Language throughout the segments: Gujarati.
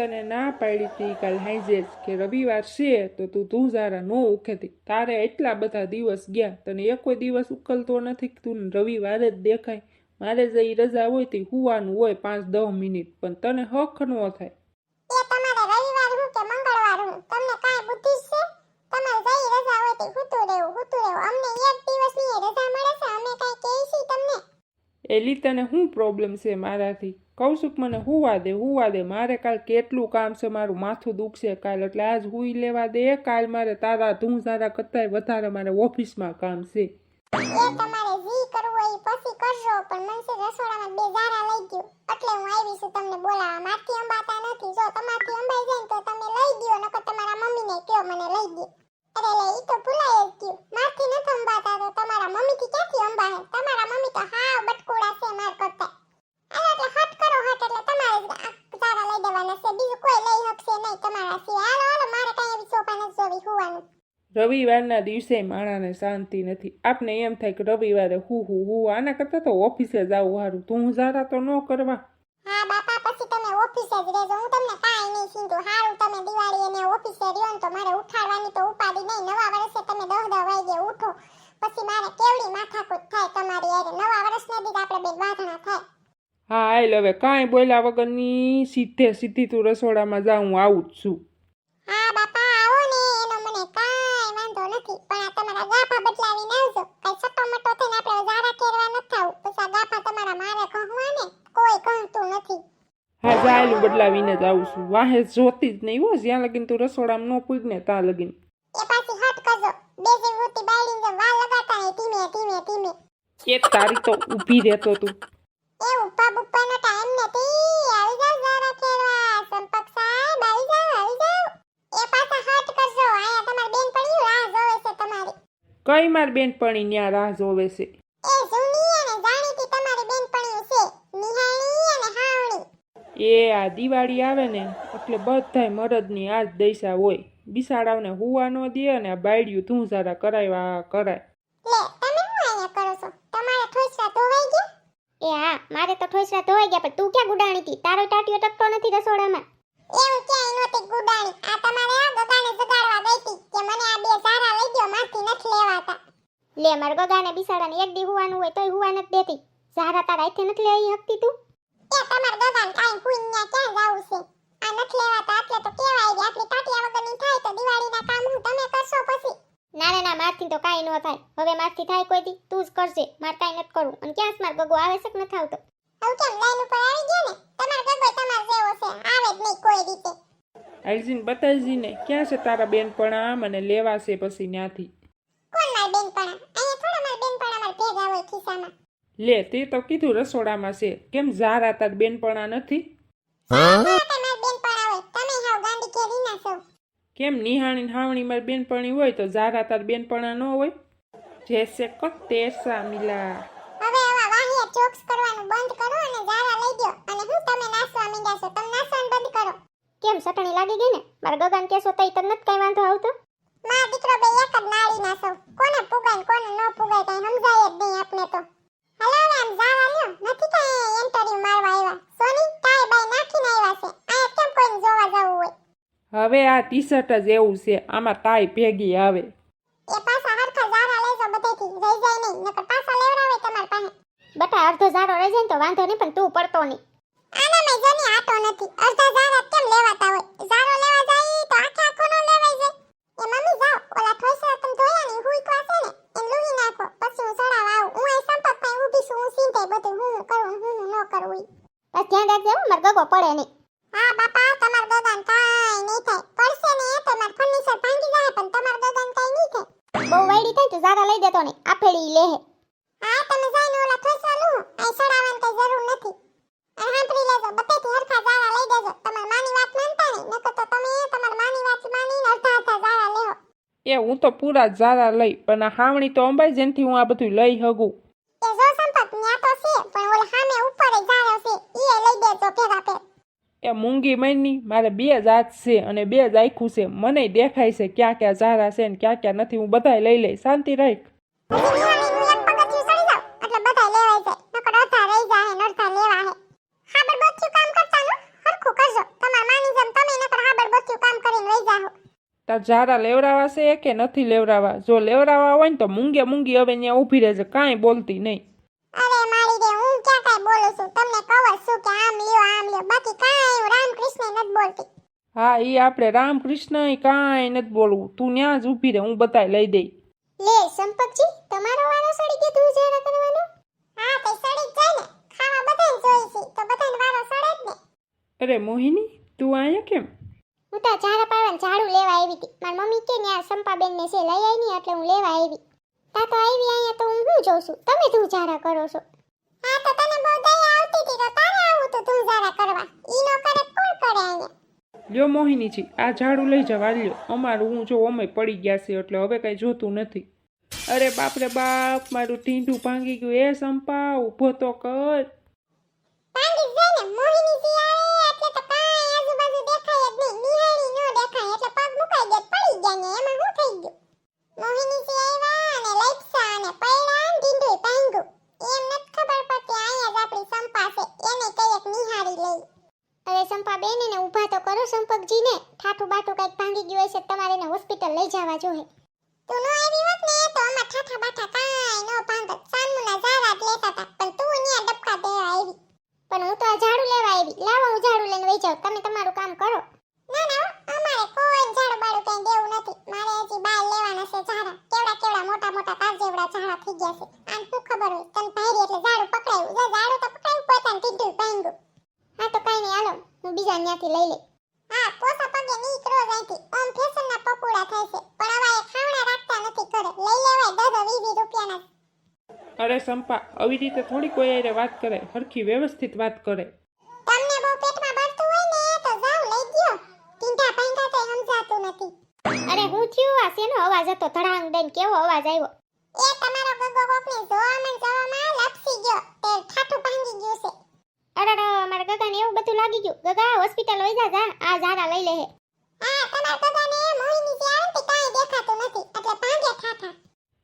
તને ના પાડી હતી કાલ હાઈજે કે રવિવાર છે, તો તું તું જારા ન ઉખેતી તારે એટલા બધા દિવસ ગયા, તને એક કોઈ દિવસ ઉકલતો નથી કે તું રવિવારે જ દેખાય. મારે જે એ રજા હોય તે હુવાનું હોય પાંચ દસ મિનિટ, પણ તને હક ન થાય. એલી તને શું પ્રોબ્લેમ છે મારાથી કૌશિક મને હુવા દે હુવા દે મારે કાલ કેટલું કામ છે મારું માથું દુખશે કાલ એટલે આજ હુઈ લેવા દે કાલ મારે તારા ધૂં સારા કરતાંય વધારે મારે ઓફિસમાં કામ છે એ તમારે જી કરવું હોય પછી પણ મનસે રસોડામાં બે જારા લઈ ગયું. એટલે હું આવી છું તમને બોલાવવા. મારથી અંબાતા નથી. જો તમારથી અંબાઈ જાય તો તમે લઈ દ્યો નકર તમારા મમ્મીને કયો મને લઈ દે અરે લે, ઈ તો ભૂલાય જ ગયું મારથી નથી અંબાતા તો તમારા મમ્મીથી ક્યાંથી અંબાહે તમારા મમ્મી તો હાવ બટકુડા છે માર કરતા અરે એટલે હટ કરો હટ એટલે તમારે જ આ જારા લઈ દેવાના છે બીજું કોઈ લઈ શકશે નહીં તમારા સિવાય હાલો હાલો મારે કાંઈ એવી સોફા નથી જોવી હુવાનું રવિવારના દિવસે માણાને શાંતિ નથી. આપને એમ થાય કે રવિવારે હું હું હું આના કરતાં તો ઓફિસે જાવું સારું તું જારા તો ન કરવા. હા બાપા પછી તમે ઓફિસે જ રહેજો. હું તમને કાંઈ નહીં સીધું. સારું તમે દિવાળી અને ઓફિસે રહ્યો ને તો મારે ઉઠાડવાની તો ઉપાડી નહીં. નવા વર્ષે તમે દહ દહ વાગે ઉઠો. પછી મારે કેવડી માથાકૂટ થાય તમારી હારે? નવા વર્ષને દી આપણે બે વાધણા થાય. હા આઈ હવે કાંઈ બોલ્યા વગરની સીધે સીધી તું રસોડામાં જાઉં આવું જ છું. હા બદલાવીને જ આવું છું. વાહે જોતી જ નહીં હો જ્યાં લગીન તું રસોડામાં ન પૂજ ને ત્યાં લગીન. એ પાછી હટ કરજો. બેસી વૃત્તિ બાયડીને જેમ વાલ લગાડતા નહીં ધીમે ધીમે ધીમે. એ તારી તો ઊભી રહેતો તું. એ ઊભા બુપ્પાનો ટાઈમ નથી આવી જાવ જરા ખેરવા સંપક સાહેબ આવી જાવ આવી જાવ. એ પાછા હટ કરજો. આયા તમારી બેન પડી રાહ જોવે છે તમારી. કઈ માર બેનપણી ન્યા રાહ જોવે છે એ જૂની અને જાણીતી તમારી બેન પડી છે નિહાળી અને એ આ દિવાળી આવે ને એટલે બધાય મરદની આ જ દૈસા હોય. બિસાડાવને હુવા ન દે અને આ બાયડિયું તું સારા કરાવ્યા કરાય. લે તમે શું અહીંયા કરો છો? તમારા ઠોસરા ધોવાઈ ગયા? એ હા મારે તો ઠોસરા ધોવાઈ ગયા પણ તું ક્યાં ગુડાણી હતી? તારો ટાટિયો ટકતો નથી રસોડામાં. એવું ક્યાંય નહોતી ગુડાણી. આ તમારે આ ગગાને જગાડવા ગઈ હતી કે મને આ બે સારા લઈ ગયો માથી નથી લેવાતા. લે માર ગગાને બિસાડાને એક દી હુવાનું હોય તોય હુવા નથી દેતી. સારા તારા હાથે નથી લઈ શકતી તું? એ તમાર ગગાને કાઈ હુઈન્યા ક્યાં જાવું છે? આ નથી લેવાતા એટલે તો કેવાય ગયા આપણી ટાટિયા વગરની થાય તો દિવાળીના કામ હું તમે કરશો પછી? ના ના ના મારથી તો કાંઈ ન થાય. હવે મારથી થાય કોઈ દી તું જ કરજે. માર કાંઈ નથી કરવું. અને ક્યાં માર ગગો આવે છે કે નથી આવતો? હવે કેમ લાઈન ઉપર આવી ગયો ને? તમાર ગગો તમાર જેવો છે. આવે જ નહીં કોઈ રીતે. આલજીને બતાવજીને ક્યાં છે તારા બેનપણા? મને લેવા છે પછી ન્યાથી. કોણ માર બેનપણા? અહીંયા થોડા માર બેનપણા માર ભેગા હોય ખિસ્સામાં. લે તે તો કીધું રસોડામાં છે. કેમ ઝારા તાર બેનપણા નથી? હા કઈ માર બેનપણા હોય તમે હાવ ગાંડી કેરી ના છો કેમ નિહાણી ને હાવણી મારી બેનપણી હોય તો ઝારા તાર બેનપણા ન હોય? જેસે તેસા મિલા હવે આવા વાહિયા જોક્સ કરવાનું બંધ કરો અને જારા લઈ દો અને હું તમે નાસવા માંડ્યા છો તમે નાસવાનું બંધ કરો. કેમ સટણી લાગી ગઈ ને? મારા ગગન કેસો તઈ તને નથી કઈ વાંધો આવતો? માં દીકરો બે એક જ નાળી નાસો. કોને પુગાય કોને ન પુગાય કઈ સમજાય જ નહીં આપને તો હલો હવે આમ જાવા લ્યો નથી કઈ ઇન્ટરવ્યુ મારવા આવ્યા સોની તાય બાય નાખીને આવ્યા છે આ કેમ કોઈને જોવા જવું હોય હવે આ ટી શર્ટ જ એવું છે. આમાં તાય ભેગી આવે. એ પાછા હરખા જારા લેજો બધેથી જઈ જાય નહીં. નકર પાછા લેવડાવે તમાર પાસે. બટા અડધો જારો રહી જાય ને તો વાંધો નહીં પણ તું પડતો નહીં. આના મેં જની આટો નથી. અડધા જારા કેમ લેવાતા હોય? જારો લેવા જાય તો આખે આખો નો લેવાય જાય એ મમ્મી જાઓ. ઓલા ઠોસરા તમે ધોયા ની હુઈ ક્વાસે ને એ લુહી નાખો. પછી હું સડાવા આવું. હું અહીં સંપર્ક પાસે ઊભી છું. હું સીધે બધું. હું કરું હું ન કરું બસ ધ્યાન રાખજે હો માર ગગો પડે નહીં. હા બાપા. દેતો લે. હા તમે જઈને ઓલા ઠોસરા લો. આ સડાવવાની કઈ જરૂર નથી. અને સાંભળી લેજો બધેથી હરખા જાળા લઈ દેજો. તમાર માની વાત માનતા નહીં. નકર તો તમે તમાર માની વાત માની અડધા અડધા જાળા લેવો એ હું તો પૂરા ઝારા લઈ પણ આ હાવણી તો અંબાઈ જેનથી હું આ બધું લઈ હગું. એ જો સંપત ન્યા તો છે પણ ઓલ હામે ઉપર જાળો જારો છે ઈ લઈ દેજો ભેગા ભેગ. એ મૂંગી મૈની મારે બે જાત છે અને બે જ આખું છે. મને દેખાય છે ક્યાં ક્યાં ઝારા છે ને ક્યાં ક્યાં નથી. હું બધાય લઈ લઈ શાંતિ રાખ. તાર ઝારા લેવરાવા છે કે નથી લેવરાવા જો લેવરાવા હોય ને તો મૂંગે મૂંગી હવે ત્યાં ઊભી રહેજે કાંઈ બોલતી નહીં. અરે મારી રે હું ક્યાં કાંઈ બોલું છું? તમને કહું છું કે આમ લ્યો આમ લ્યો? બાકી કાંઈ રામકૃષ્ણ નથી બોલતી. હા એ આપણે રામકૃષ્ણ કાંઈ નથી બોલવું. તું ત્યાં જ ઊભી રહે હું બતાવી લઈ દઈ. લે સંપકજી તમારો વારો સડી ગયો તું ઝાડા કરવાનો? હા તે સડી જ જાય ને. ખાવા બધાને જોઈ છે તો બધાને વારો સડે જ ને. અરે મોહિની તું આયા કેમ? હું તો ઝાડા પાડવાનું ઝાડુ લેવા આવી હતી. મારી મમ્મી કે ને આ સંપાબેન ને છે લઈ આવી ને એટલે હું લેવા આવી. તા તો આવી અહીંયા તો હું શું જોઉં છું? તમે તું ઝાડા કરો છો? હા તો તને બહુ દયા આવતી હતી તો તારે આવું તો તું ઝાડા કરવા ઈ નો કરે કોણ કરે અહીંયા લ્યો મોહિનીજી આ ઝાડુ લઈ જવા લ્યો. અમારું હું જો અમે પડી ગયા છે એટલે હવે કાંઈ જોતું નથી. અરે બાપ રે બાપ, મારું ઢીંઢું ભાંગી ગયું. એ સંપા, ઊભો તો કર પાંડી જાય ને મોહિની જી આવે એટલે તો કાંઈ આજુબાજુ દેખાય જ નહીં નિહાળી નો દેખાય એટલે પગ મુકાઈ ગયા પડી ગયા ને એમાં શું થઈ ગયું મોહિની જી આવ્યા અને લઈપસા અને પૈડા ને ઢીંઢું પાંગ્યું એમ નથી ખબર પડતી અહીંયા જ આપણી સંપા છે એને કંઈક નિહાળી લઈ અરે સંપા બેન એને ઊભા તો કરો સંપકજી ને ઠાઠું બાઠું કંઈક ભાંગી ગયું હશે તમારે એને હોસ્પિટલ લઈ જવા જોઈએ. તું નો આવી હોત ને તો અમાર ઠાઠા બાઠા નો ભાંગત. સાનમુના જ લેતા હતા, પણ તું અહીંયા ડબકા દેવા આવી. પણ હું તો આ ઝાડુ લેવા આવી. લાવો હું ઝાડુ લઈને વહી જાઉં. તમે તમારું કામ કરો. ના ના અમારે કોઈ ઝાડુ બાડુ કઈ દેવું નથી મારે હજી બાર લેવાના છે ઝાડા કેવડા કેવડા મોટા મોટા કાચ જેવડા ઝાડા થઈ ગયા છે આમ શું ખબર હોય તને ભારી એટલે ઝાડુ પકડાયું જો ઝાડુ તો પકડાયું પોતાને ટીડું પાંગ્યું હા તો કઈ નહીં હાલો હું બીજા ન્યાથી લઈ લઈ હા પોસા પગે નીકળો અહીંથી ઓમ ફેશનના પપોડા થાય છે પણ હવે એ ખાવડા રાખતા નથી ઘરે લઈ લેવાય દસ વીસ વીસ રૂપિયાના અરે સંપા આવી રીતે થોડી કોઈ હારે વાત કરે હરખી વ્યવસ્થિત વાત કરે. તમને બહુ પેટમાં બળતું હોય ને તો જાવ લઈ ગયો. ટીંઢા ભાંગા તો સમજાતું નથી. અરે હું થયું આ? શેનો અવાજ હતો? ધડાંગ દઈને કેવો અવાજ આવ્યો? એ તમારો ગગો કોકને જોવામાં જોવામાં લપસી ગયો. તે ઠાઠું ભાંગી ગયું છે. અરે અમારા ગગાને એવું બધું લાગી ગયું. ગગા હોસ્પિટલ લઈ જા જા આ ઝાડા લઈ લે હા. તમારા ગગાને મોહીની જે ને કાંઈ દેખાતું નથી. એટલે ભાંગે ઠાઠા.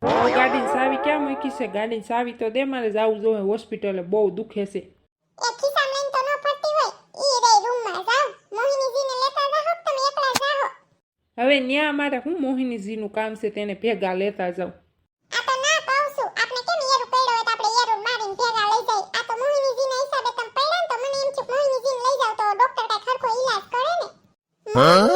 ગાડીની સાવી ક્યાં મૂકી છે? ગાડીની સાવી તો દે મારે જવું જોઈએ હોસ્પિટલે બહુ દુખે છે હવે ન્યા મારે હું મોહિનીજીનું કામ છે તેને ભેગા લેતા જાઉં. આ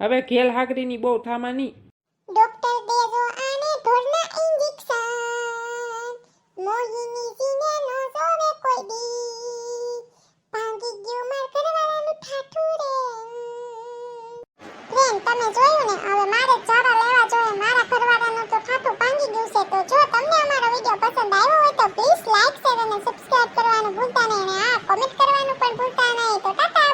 હવે ઘેલ હાગરીની બહુ થામાની. ડોક્ટર દેજો આને ઢોરના ઇન્જેક્શન. મોહિનીજીને નો જોવે કોઈ દી. ભાંગી ગયું માર ઘરવાળાનું ઠાઠું રે. ફ્રેન્ડ, તમે જોયું ને? હવે મારે ચારા લેવા તો છે. તો જો તમને તો ભૂલતા નહીં. અને આ કોમેન્ટ કરવાનું પણ ભૂલતા નહીં. તો ટાટા